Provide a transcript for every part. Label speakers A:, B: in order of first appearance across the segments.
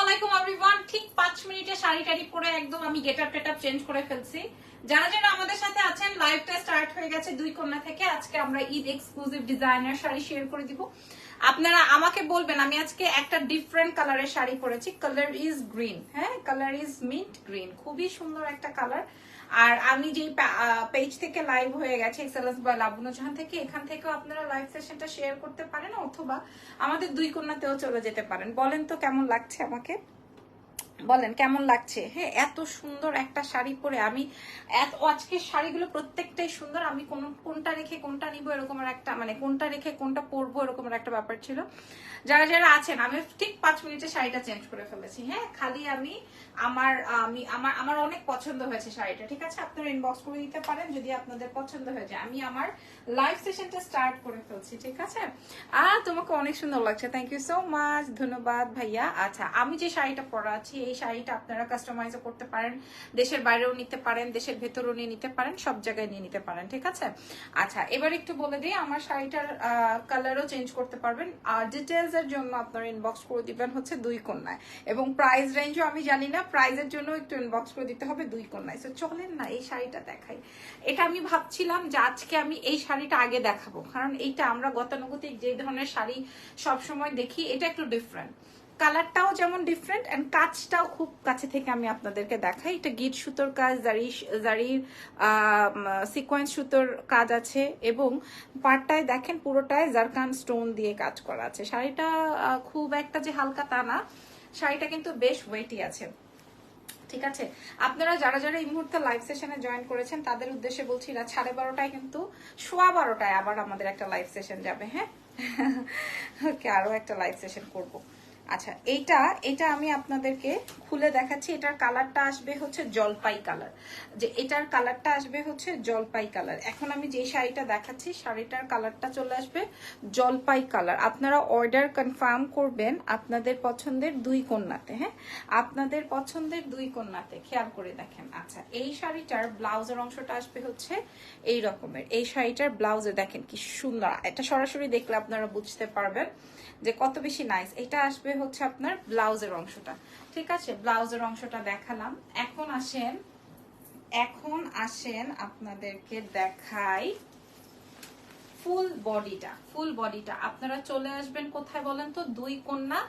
A: আলাইকুম আছেন লাইভটা স্টার্ট হয়ে গেছে দুই কন্যা থেকে। আজকে আমরা শাড়ি শেয়ার করে দিব। আপনারা আমাকে বলবেন, আমি আজকে একটা ডিফারেন্ট শাড়ি পরেছি। কালার ইজ গ্রিন হ্যাঁ? কালার ইজ মিন্ট গ্রিন খুবই সুন্দর একটা কালার আর আমি যে পেজ থেকে লাইভ হয়ে গেছে এক্সেলেন্স বা লাবণু জাহান থেকে, এখান থেকেও আপনারা লাইভ সেশনটা শেয়ার করতে পারেন অথবা আমাদের দুই কন্যাতেও চলে যেতে পারেন। বলেন তো কেমন লাগছে আমাকে? বলেন, কেমন লাগছে? হ্যাঁ এত সুন্দর একটা শাড়ি পরে আমি এত আজকের শাড়িগুলো প্রত্যেকটাই সুন্দর। আমি কোন, কোনটা রেখে কোনটা নিব এরকমের একটা মানে কোনটা রেখে কোনটা পরবো এরকমের একটা ব্যাপার ছিল। যারা যারা আছেন, আমি ঠিক পাঁচ মিনিটে শাড়িটা চেঞ্জ করে ফেলেছি। হ্যাঁ খালি আমি আমার আমি, আমার আমার অনেক পছন্দ হয়েছে শাড়িটা, ঠিক আছে? আপনারা ইনবক্স করে দিতে পারেন যদি আপনাদের পছন্দ হয়ে যায়। আমি আমার লাইভ সেশনটা স্টার্ট করে ফেলছি, ঠিক আছে? আর তোমাকে অনেক সুন্দর লাগছে। থ্যাংক ইউ সো মাচ ধন্যবাদ ভাইয়া। আচ্ছা আমি যে শাড়িটা পরা আছি, এই শাড়িটা আপনারা কাস্টমাইজ করতে পারেন। দেশের বাইরেও নিতে পারেন, দেশের ভেতরেও নিয়ে নিতে পারেন, সব জায়গায় নিয়ে নিতে পারেন, ঠিক আছে? আচ্ছা এবার একটু বলে দিই, আমার শাড়িটার কালারও চেঞ্জ করতে পারবেন। আর ডিটেলস এর জন্য আপনারা ইনবক্স করে দিবেন হচ্ছে দুই কন্যায় এবং প্রাইস রেঞ্জও আমি জানি না প্রাইজের জন্য একটু ইনবক্স করে দিতে হবে দুই কন্যায় তো চলেন না, এই শাড়িটা দেখাই। এটা আমি ভাবছিলাম যে আজকে আমি এই শাড়িটা আগে দেখাবো। কারণ এইটা আমরা গতানুগতিক যে ধরনের শাড়ি সব সময় দেখি, এটা একটু ডিফারেন্ট কালারটাও যেমন ডিফারেন্ট এন্ড কাজটাও খুব কাছে থেকে আমি আপনাদেরকে দেখাই। এটা গিট সুতোর কাজ, জারি জারির সিকোয়েন্স সুতোর কাজ আছে এবং পাটটায় দেখেন পুরোটায় জারকান স্টোন দিয়ে কাজ করা আছে। শাড়িটা খুব একটা যে হালকা তা না। শাড়িটা কিন্তু বেশ ওয়েটি আছে। ঠিক আছে? আপনারা যারা যারা এই মুহূর্তে লাইভ সেশনে জয়েন করেছেন, তাদের উদ্দেশ্যে বলছি রাত সাড়ে বারোটায় কিন্তু সোয়া বারোটায় আবার আমাদের একটা লাইভ সেশন যাবে হ্যাঁ? ওকে, আরও একটা লাইভ সেশন করব। আচ্ছা এইটা, এটা আমি আপনাদেরকে খুলে দেখাচ্ছি। এটার কালারটা আসবে হচ্ছে জলপাই কালার। যে এটার কালারটা আসবে হচ্ছে জলপাই কালার। এখন আমি যে শাড়িটা দেখাচ্ছি, শাড়িটার কালারটা চলে আসবে জলপাই কালার। আপনারা অর্ডার কনফার্ম করবেন আপনাদের পছন্দের দুই কন্যাতে হ্যাঁ? আপনাদের পছন্দের দুই কন্যাতে, খেয়াল করে দেখেন। আচ্ছা এই শাড়িটার ব্লাউজের অংশটা আসবে হচ্ছে এই রকমের। এই শাড়িটার ব্লাউজে দেখেন কি সুন্দর। এটা সরাসরি দেখলে আপনারা বুঝতে পারবেন। যে কত বেশি নাইস এটা আসবে হচ্ছে আপনার ব্লাউজের অংশটা। ঠিক আছে? ব্লাউজের অংশটা দেখালাম। এখন আসেন এখন আসেন আপনাদেরকে দেখাই ফুল বডিটা ফুল বডিটা আপনারা চলে আসবেন কোথায় বলেন তো? দুই কন্যা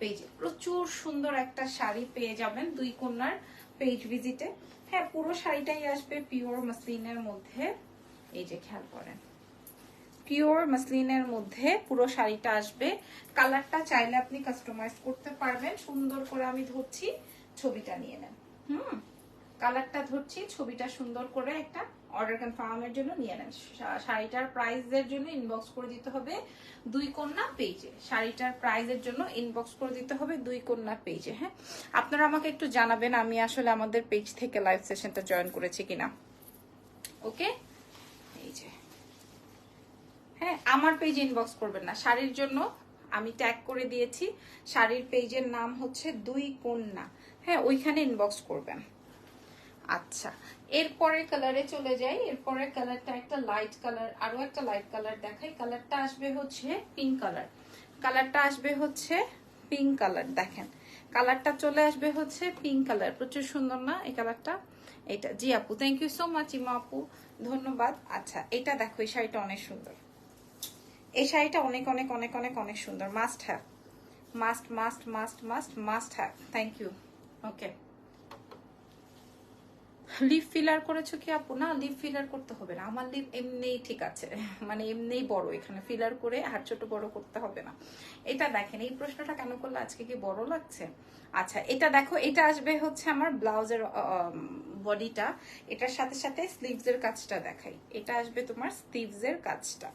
A: পেজে প্রচুর সুন্দর একটা শাড়ি পেয়ে যাবেন দুই কন্যার পেজ ভিজিটে হ্যাঁ পুরো শাড়িটাই আসবে পিওর মাসলিনের মধ্যে। এই যে খেয়াল করেন। পিওর মাসলিনের মধ্যে পুরো শাড়িটা আসবে। কালারটা চাইলে আপনি কাস্টমাইজ করতে পারবেন। সুন্দর করে আমি ধরছি, ছবিটা নিয়ে নেন। হুম? কালারটা ধরছি, ছবিটা সুন্দর করে একটা অর্ডার কনফার্মের জন্য নিয়ে নেন। শাড়িটার প্রাইসের জন্য ইনবক্স করে দিতে হবে দুই কন্যা পেজে শাড়িটার প্রাইসের জন্য ইনবক্স করে দিতে হবে দুই কন্যা পেজে হ্যাঁ? আপনারা আমাকে একটু জানাবেন, আমি আসলে আমাদের পেজ থেকে লাইভ সেশনটা জয়েন করেছি কিনা। ওকে হ্যাঁ আমার পেজ ইনবক্স করবেন না। শাড়ির জন্য আমি ট্যাগ করে দিয়েছি। শাড়ির পেজের নাম হচ্ছে দুই কন্যা। হ্যাঁ ওইখানে ইনবক্স করবেন। আচ্ছা এরপরের কালারে চলে যাই। এরপরের কালারটা একটা লাইট কালার আরও একটা লাইট কালার দেখাই। কালারটা আসবে হচ্ছে পিঙ্ক কালার কালারটা আসবে হচ্ছে পিঙ্ক কালার দেখেন। কালারটা চলে আসবে হচ্ছে পিঙ্ক কালার প্রচুর সুন্দর না এই কালারটা এটা, জি আপু থ্যাংক ইউ সো মাচ ইমা আপু। ধন্যবাদ। আচ্ছা এটা দেখো, এই শাড়িটা অনেক সুন্দর। এই শাড়িটা অনেক অনেক অনেক অনেক অনেক সুন্দর। Must have must must must must must have thank you okay lip filler করেছ কি আপু? না লিপ ফিলার করতে হবে না। আমার লিপ এমনিই ঠিক আছে। মানে এমনিই বড় এখানে। ফিলার করে আর ছোট বড় করতে হবে না। এটা দেখেন, এই প্রশ্নটা কেন করলে আজকে কি বড় লাগছে? আচ্ছা এটা দেখো, এটা আসবে হচ্ছে আমার ব্লাউজের বডিটা এটার সাথে সাথে স্লিভস এর কাজটা দেখাই। এটা আসবে তোমার স্লিভস এর কাজটা।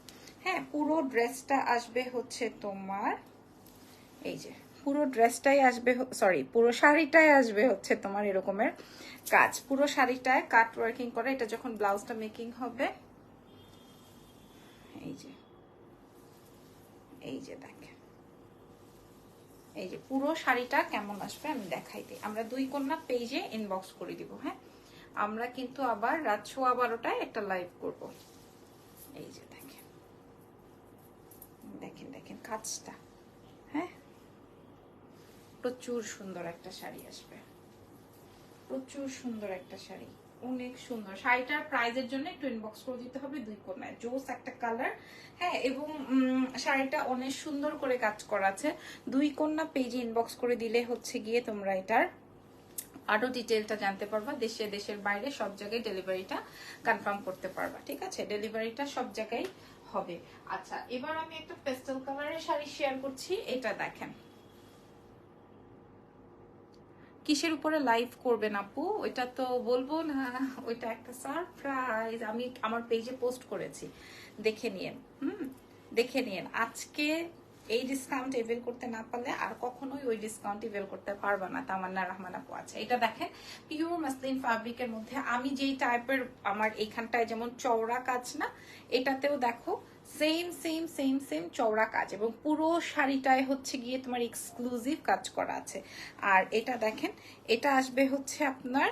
A: হ্যাঁ পুরো ড্রেসটা আসবে হচ্ছে তোমার, এই যে, পুরো ড্রেসটাই আসবে সরি পুরো শাড়িটাই আসবে হচ্ছে তোমার এরকমের কাজ। পুরো শাড়িটায় কাট ওয়ার্কিং করে, এটা যখন ব্লাউজটা মেকিং হবে, এই যে এই যে দেখেন, এই যে পুরো শাড়িটা কেমন আসবে আমি দেখাই দিই। আমরা দুই কন্যা পেজে ইনবক্স করে দিব হ্যাঁ? আমরা কিন্তু আবার রাত সোয়া বারোটায় একটা লাইভ করব। এই যে দেখেন দেখেন, কাজটা হ্যাঁ? প্রচুর সুন্দর একটা শাড়ি আসবে। প্রচুর সুন্দর একটা শাড়ি, অনেক সুন্দর। শাড়িটার প্রাইজের জন্য একটু ইনবক্স করে দিতে হবে দুই কোনায়, জোস একটা কালার হ্যাঁ? এবং শাড়িটা অনেক সুন্দর করে কাজ করা আছে দুই কন্যা পেজে ইনবক্স করে দিলে হচ্ছে গিয়ে তোমরা এটার আরও ডিটেলটা জানতে পারবা। দেশে, দেশের বাইরে সব জায়গায় ডেলিভারিটা কনফার্ম করতে পারবা, ঠিক আছে? ডেলিভারিটা সব জায়গায় হবে। আচ্ছা এবার আমি একটা পেস্টেল কালারের শাড়ি শেয়ার করছি, এটা দেখেন। কিসের উপরে লাইভ করবেন আপু? ওইটা তো বলব না, ওইটা একটা সারপ্রাইজ আমি আমার পেজে পোস্ট করেছি। দেখে নিয়েন, হুম? দেখে নিয়েন। আজকে এই ডিসকাউন্ট এভেল করতে না পারলে আর কখনোই ওই ডিসকাউন্ট এভেল করতে পারবা না, তামান্না রহমান আপু আছে। এটা দেখেন পিওর মাসলিন ফ্যাব্রিকের মধ্যে আমি যেই টাইপের আমার এইখানটায় যেমন চওড়া কাজ না, এটাতেও দেখো সেম সেম সেম সেম চওড়া কাজ এবং পুরো শাড়িটায় হচ্ছে গিয়ে তোমার এক্সক্লুসিভ কাজ করা আছে। আর এটা দেখেন, এটা আসবে হচ্ছে আপনার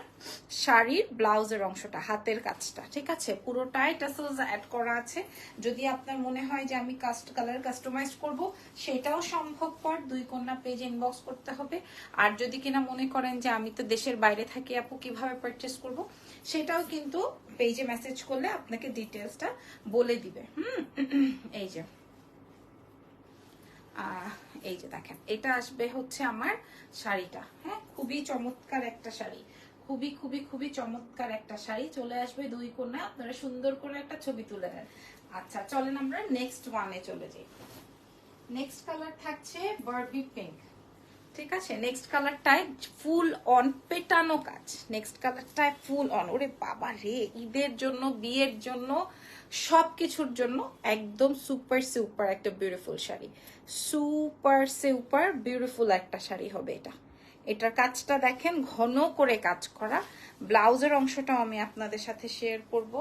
A: শাড়ির ব্লাউজের অংশটা, হাতের কাজটা, ঠিক আছে? পুরোটাই টাসেলস অ্যাড করা আছে। যদি আপনার মনে হয় যে আমি কাস্ট কালার কাস্টমাইজ করব, সেটাও সম্ভবপর, দুই কন্যা পেজ ইনবক্স করতে হবে। আর যদি কিনা মনে করেন যে আমি তো দেশের বাইরে থাকি, আপু, কীভাবে পারচেস করব? সেটাও কিন্তু পেজে মেসেজ করলে আপনাকে ডিটেলসটা বলে দিবে। হুম? এই যে। এই যে দেখেন, এটা আসবে হচ্ছে আমার শাড়িটা। হ্যাঁ খুবই চমৎকার একটা শাড়ি। খুবই খুবই খুবই চমৎকার একটা শাড়ি। চলে আসবে দুই কোণে, আপনারা সুন্দর করে একটা ছবি তুলে নেন। আচ্ছা চলেন আমরা নেক্সট ওয়ানে চলে যাই। নেক্সট কালার থাকছে বারবি পিঙ্ক ঠিক আছে? নেক্সট কালারটায় ফুল অন পেটানো কাজ। নেক্সট কালারটায় ফুল অন ওরে বাবা রে, ঈদের জন্য, বিয়ের জন্য সব কিছুর জন্য একদম সুপার সুপার একটা beautiful sari. Super super beautiful একটা শাড়ি হবে এটা। এটার কাজটা দেখেন, ঘন করে কাজ করা। ব্লাউজের অংশটাও আমি আপনাদের সাথে শেয়ার করব।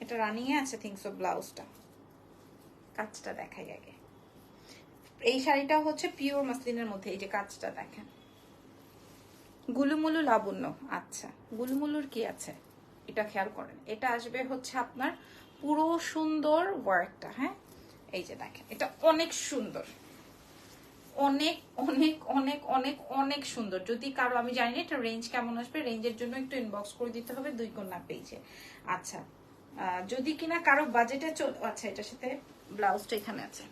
A: এটা রানিং আছে থিংস অফ ব্লাউজটা কাজটা দেখাই আগে। এই শাড়িটা হচ্ছে পিওর মাসলিনের মধ্যে, এই যে কাজটা দেখেন। গুলুমুলু লাবণ্য আচ্ছা। গুলুমুলুর কি আছে? এটা খেয়াল করেন। এটা আসবে হচ্ছে আপনার পুরো সুন্দর ওয়ার্কটা হ্যাঁ? এই যে দেখেন, এটা অনেক সুন্দর। অনেক অনেক অনেক অনেক অনেক সুন্দর। যদি কারও, আমি জানি না এটা রেঞ্জ কেমন আসবে রেঞ্জের জন্য একটু ইনবক্স করে দিতে হবে দুই কন্যা পেজে আচ্ছা যদি কিনা কারও বাজেটে আচ্ছা এটার সাথে ব্লাউজটা এখানে আছে।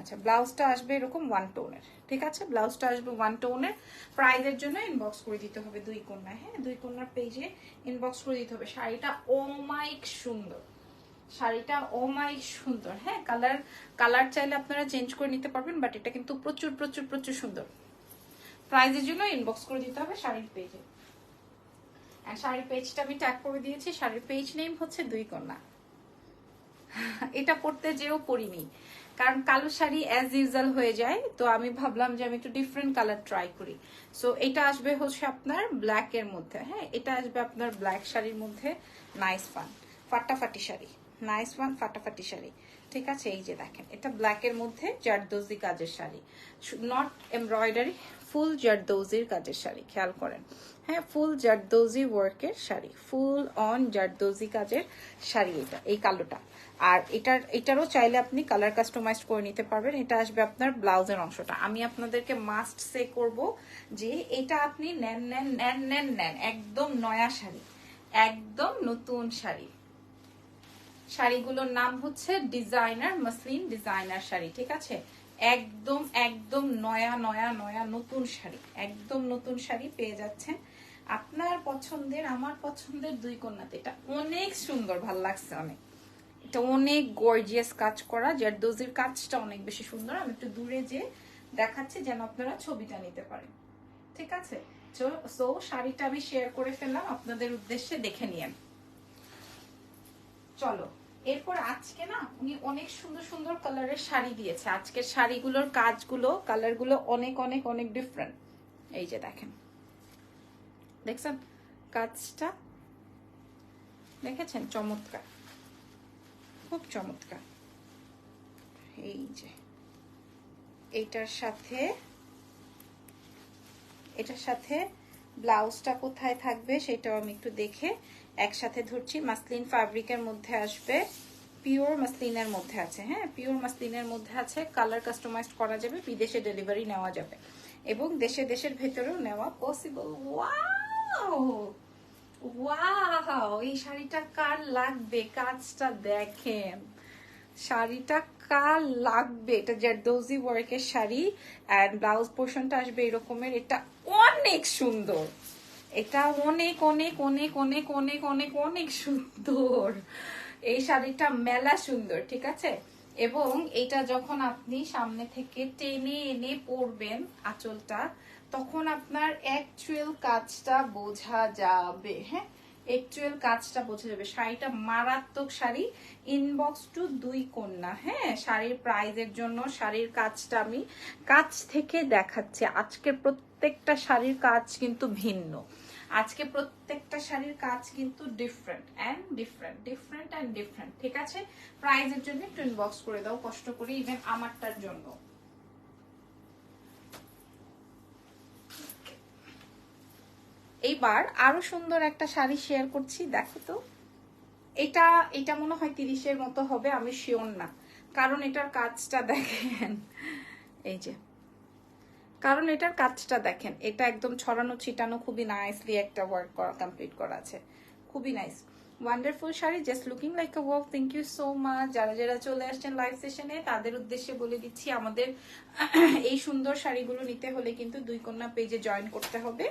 A: আচ্ছা ব্লাউজটা আসবে এরকম ওয়ান টোনের ঠিক আছে? ব্লাউজটা আসবে ওয়ান টোনের প্রাইজের জন্য ইনবক্স করে দিতে হবে দুই কন্যা হ্যাঁ? দুই কন্যার পেজে ইনবক্স করে দিতে হবে। শাড়িটা ওমাইক সুন্দর। শাড়িটা ওমাইক সুন্দর হ্যাঁ? কালার কালার চাইলে আপনারা চেঞ্জ করে নিতে পারবেন বাট এটা কিন্তু প্রচুর প্রচুর প্রচুর সুন্দর। প্রাইজের জন্য ইনবক্স করে দিতে হবে শাড়ির পেজে শাড়ির পেজটা আমি ট্যাগ করে দিয়েছি। শাড়ির পেজ নেম হচ্ছে দুই কন্যা। এটা পড়তে যেও পড়িনি। কারণ কালো শাড়ি অ্যাজ ইউজাল হয়ে যায়, তো আমি ভাবলাম যে আমি একটু ডিফারেন্ট কালার ট্রাই করি। সো এটা আসবে হচ্ছে আপনার ব্ল্যাক এর মধ্যে হ্যাঁ? এটা আসবে আপনার ব্ল্যাক শাড়ির মধ্যে নাইস ফান ফাটাফাটি শাড়ি নাইস ওয়ান ফাটাফাটি শাড়ি। ঠিক আছে? এই যে দেখেন, এটা ব্ল্যাক এর মধ্যে জারদোজি কাজের শাড়ি। নট এমব্রয়ডারি ফুল জারদোজির কাজের শাড়ি, খেয়াল করেন। হ্যাঁ ফুল জারদোজি ওয়ার্কের শাড়ি, ফুল অন জারদোজি কাজের শাড়ি এটা, এই কালোটা। আর এটার, এটারও চাইলে আপনি কালার কাস্টমাইজ করে নিতে পারবেন। এটা আসবে আপনার ব্লাউজের অংশটা। আমি আপনাদেরকে মাস্ট সে করব যে এটা আপনি নেন নেন নেন নেন নেন, একদম নয়া শাড়ি, একদম নতুন শাড়ি। শাড়িগুলোর নাম হচ্ছে ডিজাইনার মাসলিন ডিজাইনার শাড়ি, ঠিক আছে? একদম একদম নয়া নয়া নয়া নতুন শাড়ি। একদম নতুন শাড়ি পেয়ে যাচ্ছেন আপনার পছন্দের, আমার পছন্দের দুই কন্যাতে। এটা অনেক সুন্দর, ভালো লাগছে অনেক। এটা অনেক গর্জিয়াস কাজ করা, জারদোজির কাজটা অনেক বেশি সুন্দর। আমি একটু দূরে যে দেখাচ্ছি যেন আপনারা ছবিটা নিতে পারেন। ঠিক আছে? সো শাড়িটা আমি শেয়ার করে ফেললাম আপনাদের উদ্দেশ্যে দেখে নিয়েন। চলো। এরপর আজকে না উনি অনেক সুন্দর সুন্দর কালারের শাড়ি দিয়েছে। আজকের শাড়িগুলোর কাজগুলো কালারগুলো অনেক অনেক অনেক ডিফারেন্ট এই যে দেখেন। দেখছেন? কাজটা দেখেছেন? চমৎকার। খুব চমৎকার। এই যে। এইটার সাথে, এটার সাথে ব্লাউজটা কোথায় থাকবে সেটাও আমি একটু দেখে একসাথে ধরছি, মাসলিন ফ্যাব্রিকের মধ্যে আসবে পিওর মাসলিনের মধ্যে আছে হ্যাঁ? পিওর মাসলিনের মধ্যে আছে কালার কাস্টমাইজ করা যাবে, বিদেশে ডেলিভারি নেওয়া যাবে। এবং দেশে দেশের ভেতরেও নেওয়া পসিবল ওয়াও ওয়াও এই শাড়িটা কার লাগবে? কাজটা দেখেন। শাড়িটা কার লাগবে? এটা জারদৌজি ওয়ার্কের শাড়ি অ্যান্ড ব্লাউজ পোর্শনটা আসবে এরকমের, এটা অনেক সুন্দর। এটা অনেক অনেক অনেক অনেক অনেক অনেক অনেক সুন্দর। এই শাড়িটা মেলা সুন্দর, ঠিক আছে? এবং এটা যখন আপনি সামনে থেকে টেনে এনে পরবেন আঁচলটা, তখন আপনার অ্যাকচুয়াল কাজটা বোঝা যাবে হ্যাঁ? অ্যাকচুয়াল কাজটা বোঝা যাবে। শাড়িটা মারাত্মক শাড়ি ইনবক্স টু দুই কন্যা হ্যাঁ? শাড়ির প্রাইজের জন্য শাড়ির কাজটা আমি কাছ থেকে দেখাচ্ছি। আজকের প্রত্যেকটা শাড়ির কাজ কিন্তু ভিন্ন। আজকে প্রত্যেকটা শাড়ির কাজ কিন্তু different and different different and different ঠিক আছে? প্রাইজের জন্য একটু ইনবক্স করে দাও, কষ্ট করে ইভেন আমারটার জন্য। এইবার আরও সুন্দর একটা শাড়ি শেয়ার করছি, দেখো তো। এটা এটা মনে হয় তিরিশের মতো হবে, আমি শিওর না। কারণ এটার কাজটা দেখেন। এই যে। কারণ এটার কাজটা দেখেন, এটা একদম ছড়ানো, ছিটানো খুবই নাইসলি একটা ওয়ার্ক করা কমপ্লিট করা আছে। খুবই nice wonderful sari just looking like a work thank you so much যারা যারা চলে আসছেন লাইভ সেশনে তাদের উদ্দেশ্যে বলে দিচ্ছি, আমাদের এই সুন্দর শাড়িগুলো নিতে হলে কিন্তু দুই কন্যা পেজে জয়েন করতে হবে।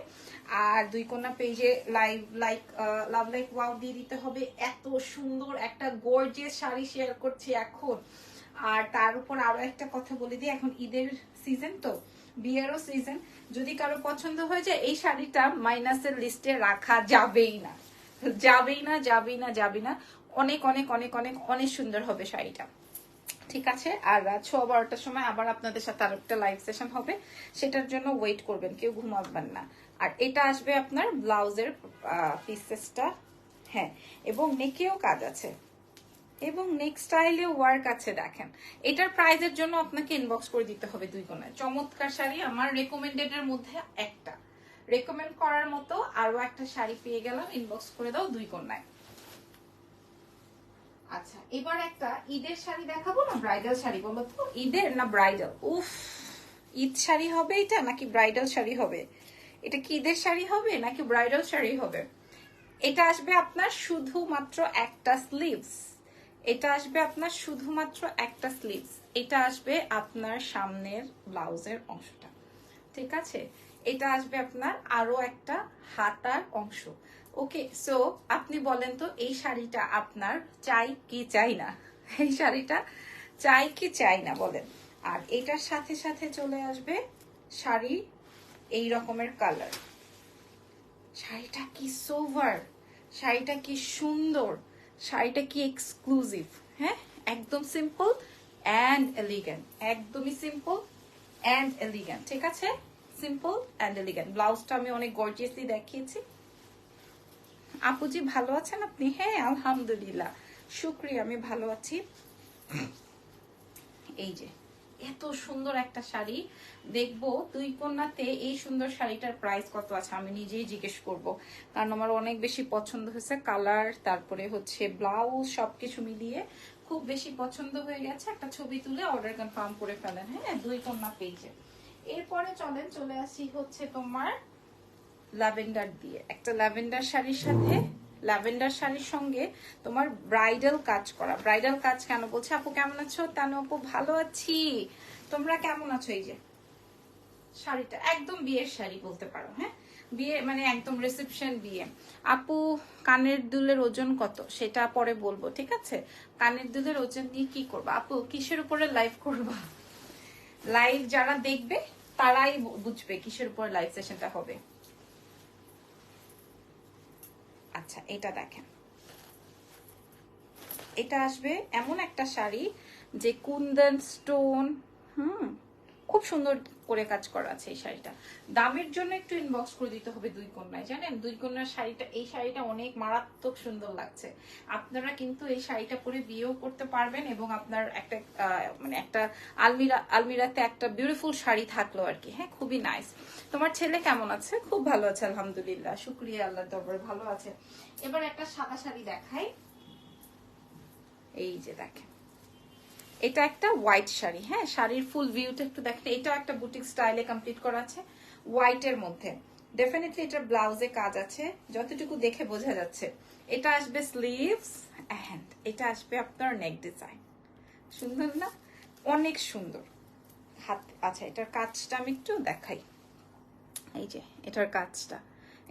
A: আর দুই কন্যা পেজে live like love like wow দিয়ে দিতে হবে। এত সুন্দর একটা গর্জিয়াস শাড়ি শেয়ার করছি এখন। আর তার উপর আরও একটা কথা বলে দিই, এখন ঈদের সিজন তো। বিয়েরও সিজন যদি কারও পছন্দ হয়ে যায়, এই শাড়িটা মাইনাসের লিস্টে রাখা যাবেই না। যাবেই না যাবেই না যাবে না। অনেক অনেক অনেক অনেক অনেক সুন্দর হবে শাড়িটা। ঠিক আছে? আর রাত ছ বারোটার সময় আবার আপনাদের সাথে আর একটা লাইভ সেশন হবে। সেটার জন্য ওয়েট করবেন, কেউ ঘুমাবেন না। আর এটা আসবে আপনার ব্লাউজের পিসেসটা হ্যাঁ এবং নেকেও কাজ আছে। এবং নেক্সট স্টাইলে ওয়ার্ক আছে দেখেন। এটার প্রাইজের জন্য আপনাকে ইনবক্স করে দিতে হবে দুই কোনায়। চমৎকার শাড়ি আমার রেকমেন্ডেড এর মধ্যে একটা। রেকমেন্ড করার মতো আরও একটা শাড়ি পেয়ে গেলাম ইনবক্স করে দাও দুই কন্যায় আচ্ছা এবার একটা ঈদের শাড়ি দেখাবো না ব্রাইডাল শাড়ি বলো তো? ঈদের না ব্রাইডাল উফ ঈদ শাড়ি হবে এটা নাকি ব্রাইডাল শাড়ি হবে? এটা কি ঈদের শাড়ি হবে নাকি ব্রাইডাল শাড়ি হবে? এটা আসবে আপনার শুধুমাত্র একটা স্লিভস এটা আসবে আপনার শুধুমাত্র একটা স্লিভস এটা আসবে আপনার সামনের ব্লাউজের অংশটা। ঠিক আছে? এটা আসবে আপনার আরও একটা হাতার অংশ। ওকে সো আপনি বলেন তো, এই শাড়িটা আপনার চাই কি চাই না? এই শাড়িটা চাই কি চাই না বলেন। আর এটার সাথে সাথে চলে আসবে শাড়ি এই রকমের কালার শাড়িটা কি সোভার শাড়িটা কি সুন্দর? শাড়িটা কি এক্সক্লুসিভ হ্যাঁ? একদম সিম্পল অ্যান্ড এলিগেন্ট একদমই সিম্পল অ্যান্ড এলিগেন্ট ঠিক আছে? সিম্পল অ্যান্ড এলিগেন্ট ব্লাউজটা আমি অনেক গর্জিয়াসলি দেখিয়েছি। আপুজি ভালো আছেন আপনি? হ্যাঁ আলহামদুলিল্লাহ। শুক্রিয়া, আমি ভালো আছি। এই যে এত সুন্দর একটা শাড়ি। দেখব দুই কন্যাতে এই সুন্দর শাড়িটার প্রাইস কত আছে, আমি নিজেই জিজ্ঞেস করব। কারণ আমার অনেক বেশি পছন্দ হয়েছে কালার তারপরে হচ্ছে ব্লাউজ সবকিছু মিলিয়ে খুব বেশি পছন্দ হয়ে গেছে। একটা ছবি তুলে অর্ডার কনফার্ম করে ফেলেন হ্যাঁ? দুই কন্যা পেজে এরপরে চলেন, চলে আসি হচ্ছে তোমার ল্যাভেন্ডার দিয়ে। একটা ল্যাভেন্ডার শাড়ির সাথে ল্যাভেন্ডার শাড়ির সঙ্গে তোমার ব্রাইডাল কাজ করা। ব্রাইডাল কাজ কেন? বলছে, আপু, কেমন আছো? তানু আপু, ভালো আছি। তোমরা কেমন আছো? এই যে, শাড়িটা, একদম বিয়ের শাড়ি বলতে পারো হ্যাঁ? বিয়ে মানে একদম রিসেপশন বিয়ে। আপু, কানের দুলের ওজন কত? সেটা পরে বলব, ঠিক আছে? কানের দুলের ওজন নিয়ে কি করব? আপু, কিসের উপরে লাইভ করবা? লাইভ যারা দেখবে, তারাই বুঝবে কিসের উপর লাইভ সেশনটা হবে। আচ্ছা এটা দেখেন। এটা আসবে এমন একটা শাড়ি যে কুন্দন স্টোন হুম খুব সুন্দর করে কাজ করা আছে এই শাড়িটা। দামের জন্য একটু ইনবক্স করে দিতে হবে দুই কন্যায়, জানেন? দুই কন্যার শাড়িটা, এই শাড়িটা অনেক মারাত্মক সুন্দর লাগছে। আপনারা কিন্তু এই শাড়িটা পরে বিয়েও করতে পারবেন এবং আপনার একটা মানে একটা আলমিরা, আলমিরাতে একটা বিউটিফুল শাড়ি থাকল আর কি। হ্যাঁ খুবই নাইস তোমার ছেলে কেমন আছে? খুব ভালো আছে, আলহামদুলিল্লাহ। শুক্রিয়া আল্লাহ দরবার ভালো আছে। এবার একটা সাদা শাড়ি দেখাই। এই যে দেখেন। এটা একটা হোয়াইট শাড়ি হ্যাঁ শাড়ির ফুল ভিউটা একটু দেখেন, এটাও একটা বুটিক স্টাইলে কমপ্লিট করা আছে হোয়াইটের মধ্যে। ডেফিনেটলি এটা ব্লাউজে কাজ আছে, যতটুকু দেখে বোঝা যাচ্ছে। এটা আসবে স্লিভস অ্যান্ড এটা আসবে আপনার নেক ডিজাইন সুন্দর না? অনেক সুন্দর। হাত আচ্ছা এটার কাজটা আমি একটু দেখাই। এই যে, এটার কাজটা।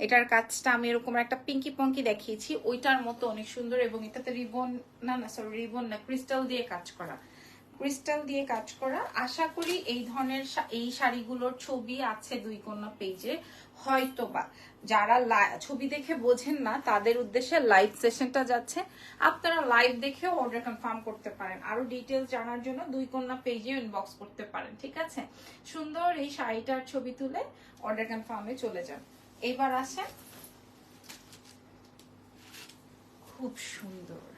A: এটার কাজটা আমি এরকম একটা পিঙ্কি পঙ্কি দেখিয়েছি, ওইটার মতো অনেক সুন্দর এবং এটাতে রিবন, না না সরি রিবন না ক্রিস্টাল দিয়ে কাজ করা। ক্রিস্টাল দিয়ে কাজ করা। আশা করি এই ধরনের এই শাড়িগুলোর ছবি আছে দুই কন্যা পেজে হয়তো বা যারা ছবি দেখে বোঝেন না, তাদের উদ্দেশ্যে লাইভ সেশনটা যাচ্ছে। আপনারা লাইভ দেখেও অর্ডার কনফার্ম করতে পারেন। আরও ডিটেলস জানার জন্য দুই কন্যা পেজে ইনবক্স করতে পারেন, ঠিক আছে? সুন্দর এই শাড়িটার ছবি তুলে অর্ডার কনফার্মে চলে যান। এবার আসেন। খুব সুন্দর।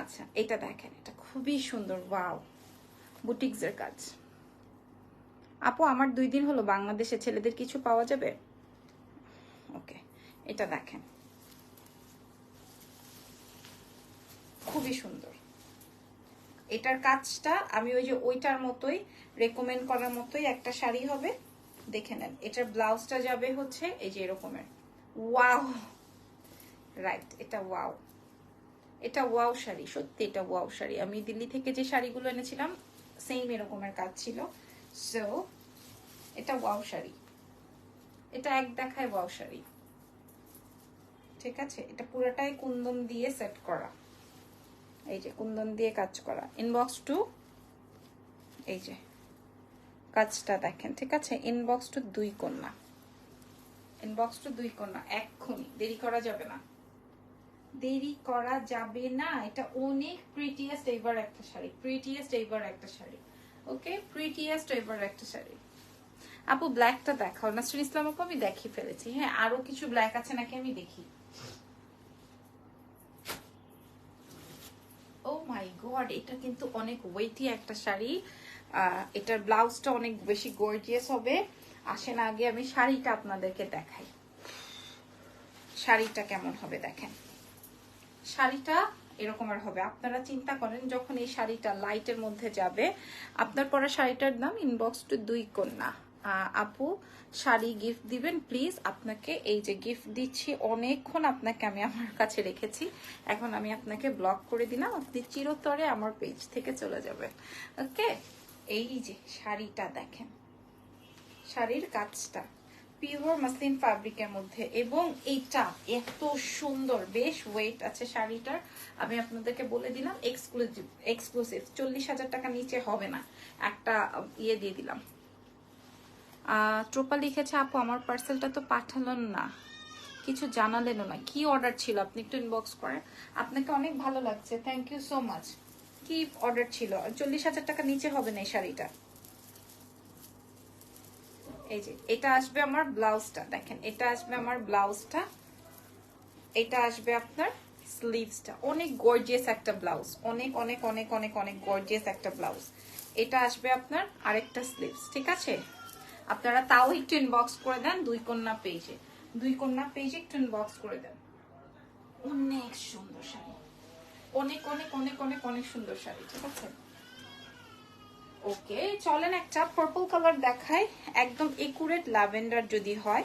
A: আচ্ছা এটা দেখেন, এটা খুবই সুন্দর, ওয়াও। বুটিক্স এর কাজ। আপু, আমার দুই দিন হলো, বাংলাদেশে ছেলেদের কিছু পাওয়া যাবে? ওকে, এটা দেখেন। খুবই সুন্দর। এটার কাজটা, আমি ওই যে ওইটার মতোই রেকমেন্ড করার মতোই একটা শাড়ি হবে। দেখে নেন, এটার ব্লাউজটা যাবে হচ্ছে, এই যে এরকমের। ওয়াও! রাইট, এটা ওয়াও। এটা ওয়াও শাড়ি, সত্যি এটা ওয়াও শাড়ি। আমি দিল্লি থেকে যে শাড়িগুলো এনেছিলাম সেম এরকমের কাজ ছিল। সো এটা ওয়াও শাড়ি। এটা এক দেখায় ওয়াও শাড়ি। ঠিক আছে? এটা পুরোটাই কুন্দন দিয়ে সেট করা। এই যে, কুন্দন দিয়ে কাজ করা। ইনবক্স টু এই যে, কাজটা দেখেন। ঠিক আছে? ইনবক্স টু দুই কন্যা। ইনবক্স টু দুই কন্যা, এক্ষুনি। দেরি করা যাবে না। দেরি করা যাবে না। এটা অনেক প্রিটিয়েস্ট এবার একটা শাড়ি প্রিটিয়েস্ট এবার একটা শাড়ি। ওকে প্রিটিয়েস্ট এবার একটা শাড়ি। আপু ব্ল্যাকটা দেখাও। নাসরিন ইসলাম আপু আমি দেখি ফেলেছি। হ্যাঁ আরও কিছু ব্ল্যাক আছে নাকি আমি দেখি? ও মাই গড এটা কিন্তু অনেক ওয়েটি একটা শাড়ি। এটার ব্লাউজটা অনেক বেশি গর্জিয়াস হবে। আসেন আগে আমি শাড়িটা আপনাদেরকে দেখাই। শাড়িটা কেমন হবে দেখেন। শাড়িটা এরকম আর হবে। আপনারা চিন্তা করেন, যখন এই শাড়িটা লাইটের মধ্যে যাবে, আপনার পরা শাড়িটার দাম ইনবক্স টু দুই কন্যা। আপু, শাড়ি গিফট দিবেন প্লিজ আপনাকে এই যে গিফট দিচ্ছি, অনেকক্ষণ আপনাকে আমি আমার কাছে রেখেছি। এখন আমি আপনাকে ব্লক করে দিলাম, আপনি চিরতরে আমার পেজ থেকে চলে যাবেন। ওকে এই যে শাড়িটা দেখেন, শাড়ির কাজটা। পিওর মাসলিন ফ্যাব্রিকের মধ্যে। এবং এইটা এত সুন্দর, বেশ ওয়েট আছে শাড়িটার। আমি আপনাদেরকে বলে দিলাম এক্সক্লুসিভ এক্সক্লুসিভ চল্লিশ হাজার টাকা নিচে হবে না। একটা ইয়ে দিয়ে দিলাম। ট্রোপা লিখেছে, আপু, আমার পার্সেলটা তো পাঠালেন না। কিছু জানালেনও না। কি অর্ডার ছিল? আপনি একটু ইনবক্স করেন। আপনাকে অনেক ভালো লাগছে। থ্যাংক ইউ সো মাচ কি অর্ডার ছিল? চল্লিশ হাজার টাকা নিচে হবে না এই শাড়িটা? এই যে, এটা আসবে আমার ব্লাউজটা, দেখেন, এটা আসবে আমার ব্লাউজটা, এটা আসবে আপনার স্লিভসটা অনেক গর্জিয়াস একটা ব্লাউজ, অনেক অনেক অনেক অনেক অনেক গর্জিয়াস একটা ব্লাউজ। এটা আসবে আপনার আরেকটা স্লিভস ঠিক আছে? আপনারা তাও একটু ইনবক্স করে দেন দুই কন্যা পেজে দুই কন্যা পেজে একটু ইনবক্স করে দেন। অনেক সুন্দর শাড়ি। অনেক অনেক অনেক অনেক অনেক সুন্দর শাড়ি, ঠিক আছে? ওকে, চলেন একটা পার্পল কালার দেখাই। একদম একুরেট ল্যাভেন্ডার যদি হয়।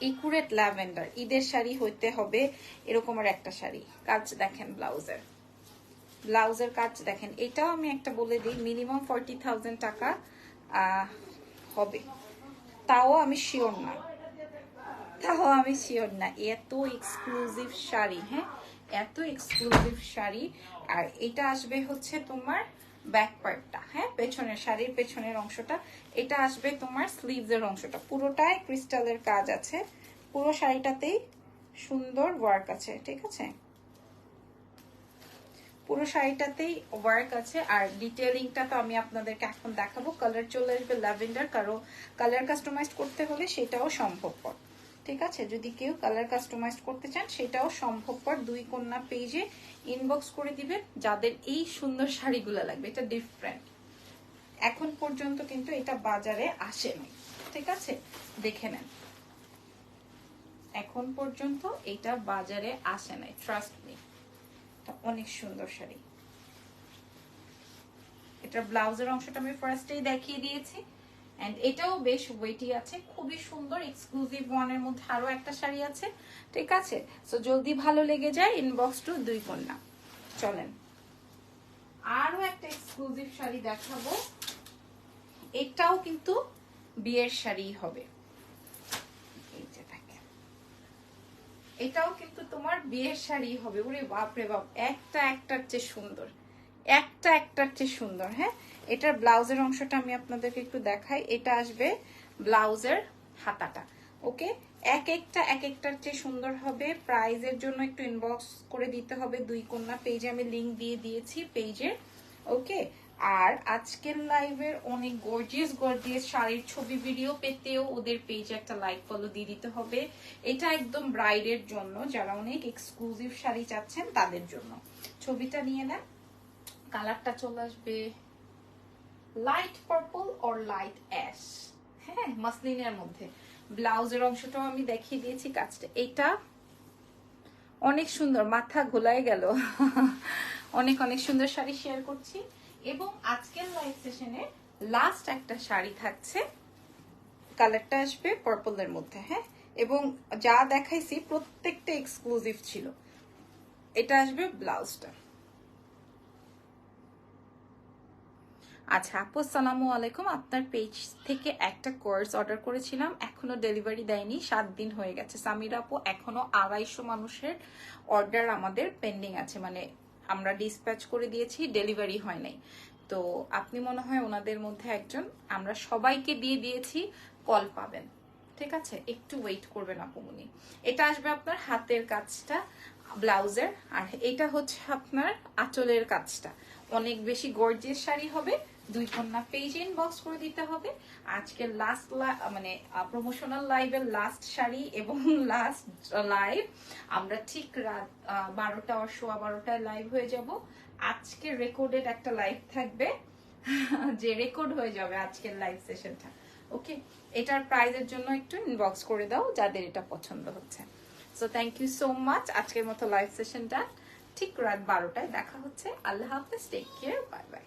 A: একুরেট ল্যাভেন্ডার ঈদের শাড়ি হইতে হবে এরকম আর একটা শাড়ি। কাজ দেখেন ব্লাউজের। ব্লাউজের কাজ দেখেন, এটাও আমি একটা বলে দিই মিনিমাম ফর্টি থাউজেন্ড টাকা হবে। তাও আমি শিওর না। তাও আমি শিওর না। এত এক্সক্লুসিভ শাড়ি হ্যাঁ? এত এক্সক্লুসিভ শাড়ি। আর এটা আসবে হচ্ছে তোমার ব্যাক পার্টটা হ্যাঁ পেছনের শাড়ির পেছনের অংশটা, এটা আসবে তোমার স্লিভস এর অংশটা। পুরোটাই ক্রিস্টালের কাজ আছে। পুরো শাড়িটাতেই সুন্দর ওয়ার্ক আছে, ঠিক আছে? পুরো শাড়িটাতেই ওয়ার্ক আছে। আর ডিটেলিংটা তো আমি আপনাদেরকে এখন দেখাবো। কালার চলে আসবে ল্যাভেন্ডার কারও কালার কাস্টমাইজ করতে হলে সেটাও সম্ভবপর। ঠিক আছে? যদি কেউ কালার কাস্টমাইজ করতে চান, সেটাও সম্ভবপর দুই কন্যা পেজে ইনবক্স করে দিবেন, যাদের এই সুন্দর শাড়িগুলো লাগবে। এটা ডিফারেন্ট এখন পর্যন্ত কিন্তু এটা বাজারে আসেনি। ঠিক আছে? দেখে নেন। এখন পর্যন্ত এটা বাজারে আসে নাই ট্রাস্ট মি অনেক সুন্দর শাড়ি। এটা ব্লাউজের অংশটা আমি ফার্স্টেই দেখিয়ে দিয়েছি। এন্ড এটাও বেশ ওয়েটি আছে, খুবই সুন্দর এক্সক্লুসিভ ওয়ানের মধ্যে আরও একটা শাড়ি আছে, ঠিক আছে? সো জলদি ভালো লেগে যায় ইনবক্স টু দুই কন্যা। চলেন। আরও একটা এক্সক্লুসিভ শাড়ি দেখাবো। এটাও কিন্তু বিয়ের শাড়ি হবে। এটাও কিন্তু তোমার বিয়ের শাড়ি হবে। ওরে বাপরে বাপ, একটা একটার চেয়ে সুন্দর। একটা একটার চেয়ে সুন্দর হ্যাঁ? এটার ব্লাউজের অংশটা আমি আপনাদেরকে একটু দেখাই। এটা আসবে ব্লাউজের হাতাটা, ওকে? এক একটা, এক একটার চেয়ে সুন্দর হবে। প্রাইজের জন্য একটু ইনবক্স করে দিতে হবে দুই কন্যা পেজে। আমি লিংক দিয়ে দিয়েছি পেজের ওকে? আর আজকের লাইভের অনেক গর্জিয়াস গর্জিয়াস শাড়ির ছবি ভিডিও পেতেও ওদের পেজে একটা লাইক ফলো দিয়ে দিতে হবে। এটা একদম ব্রাইডের জন্য, যারা অনেক এক্সক্লুসিভ শাড়ি চাচ্ছেন তাদের জন্য। ছবিটা নিয়ে নেন। কালারটা চলে আসবে light purple or light ash হ্যাঁ মাসলিনের মধ্যে। ব্লাউজের অংশটাও আমি দেখিয়ে দিয়েছি কাজটা। এটা অনেক সুন্দর, মাথা ঘোলায় গেল। অনেক অনেক সুন্দর শাড়ি শেয়ার করছি। এবং আজকের লাইভ সেশনে লাস্ট একটা শাড়ি থাকছে। কালারটা আসবে পার্পলের মধ্যে হ্যাঁ? এবং যা দেখাইছি প্রত্যেকটা এক্সক্লুসিভ ছিল। এটা আসবে ব্লাউজটা। আচ্ছা আপু, আসসালামু আলাইকুম। আপনার পেজ থেকে একটা কোর্স অর্ডার করেছিলাম, এখনও ডেলিভারি দেয়নি, সাত দিন হয়ে গেছে। সামির আপু, এখনও আড়াইশো মানুষের অর্ডার আমাদের পেন্ডিং আছে মানে আমরা ডিসপ্যাচ করে দিয়েছি ডেলিভারি হয় নাই। তো আপনি মনে হয় ওনাদের মধ্যে একজন, আমরা সবাইকে দিয়ে দিয়েছি কল পাবেন। ঠিক আছে? একটু ওয়েট করবেন আপুমনি এটা আসবে আপনার হাতের কাজটা, ব্লাউজের, আর এটা হচ্ছে আপনার আঁচলের কাজটা। অনেক বেশি গর্জের শাড়ি হবে দুই কন্যা পেজ ইনবক্স করে দিতে হবে। আজকের লাস্ট মানে প্রমোশনাল লাইভের লাস্ট শাড়ি এবং লাস্ট লাইভ আমরা ঠিক রাত বারোটা আর সোয়া বারোটায় লাইভ হয়ে যাব। আজকে রেকর্ডেড একটা লাইভ থাকবে। যে রেকর্ড হয়ে যাবে আজকের লাইভ সেশনটা ওকে এটার প্রাইজের জন্য একটু ইনবক্স করে দাও, যাদের এটা পছন্দ হচ্ছে। So thank you so much আজকের মতো লাইভ সেশনটা ঠিক রাত বারোটায় দেখা হচ্ছে। আল্লাহ হাফেজ। Take care bye bye